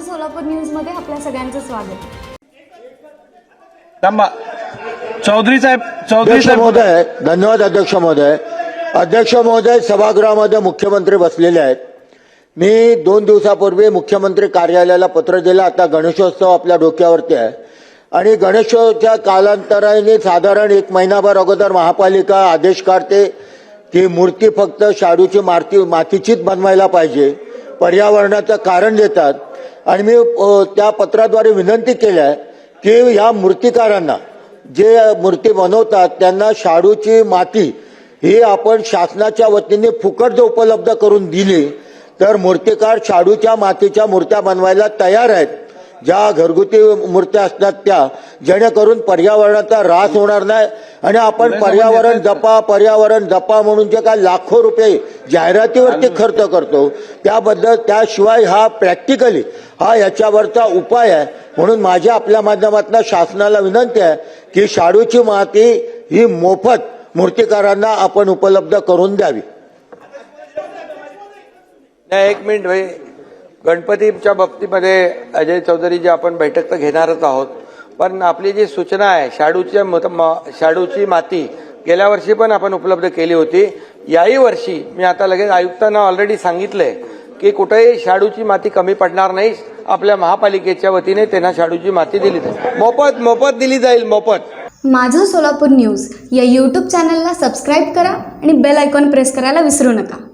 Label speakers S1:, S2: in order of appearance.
S1: सोलापूर न्यूजमध्ये आपल्या सगळ्यांचं स्वागत.
S2: थांबा. चौधरी साहेब चौधरी
S3: अध्यक्ष
S2: साहेब.
S3: महोदय धन्यवाद अध्यक्ष महोदय. अध्यक्ष महोदय सभागृहामध्ये मुख्यमंत्री बसलेले आहेत. मी दोन दिवसापूर्वी मुख्यमंत्री कार्यालयाला पत्र दिलं. आता गणेशोत्सव आपल्या डोक्यावरती आहे. आणि गणेशोत्सवच्या कालांतराने साधारण एक महिनाभर अगोदर महापालिका आदेश काढते की मूर्ती फक्त शाडूची माती मातीचीच बनवायला पाहिजे. पर्यावरणाचं कारण देतात. आणि मी त्या पत्राद्वारे विनंती केली आहे की ह्या मूर्तिकारांना जे मूर्ती बनवतात त्यांना शाडूची माती ही आपण शासनाच्या वतीने फुकट जर उपलब्ध करून दिली तर मूर्तिकार शाडूच्या मातीच्या मूर्त्या बनवायला तयार आहेत. ज्या घरगुती मूर्त्या असतात त्या जेणेकरून पर्यावरणाचा ऱ्हास होणार नाही आणि आपण पर्यावरण जपा पर्यावरण जपा म्हणून जे काय लाखो रुपये जाहिरातीवरती खर्च करतो त्याबद्दल त्याशिवाय हा प्रॅक्टिकली हा याच्यावरचा उपाय आहे. म्हणून माझ्या आपल्या माध्यमातून शासनाला विनंती आहे की शाडूची माती ही मोफत मूर्तिकारांना आपण उपलब्ध करून द्यावी.
S4: नाही एक मिनिट भाई. गणपतीच्या बाबतीमध्ये अजय चौधरीजी आपण बैठक तर घेणारच आहोत. पण आपली जी सूचना आहे शाडूच्या मत- म- शाडूची माती गेल्या वर्षी पण आपण उपलब्ध केली होती. याही वर्षी मी आता लगेच आयुक्तांना ऑलरेडी सांगितलंय की कुठेही शाडूची माती कमी पडणार नाही. आपल्या महापालिकेच्या वतीने त्यांना शाडूची माती दिली जाईल. मोफत मोफत दिली जाईल मोफत.
S1: माझं सोलापूर न्यूज या यूट्यूब चॅनलला सबस्क्राईब करा आणि बेल आयकॉन प्रेस करायला विसरू नका.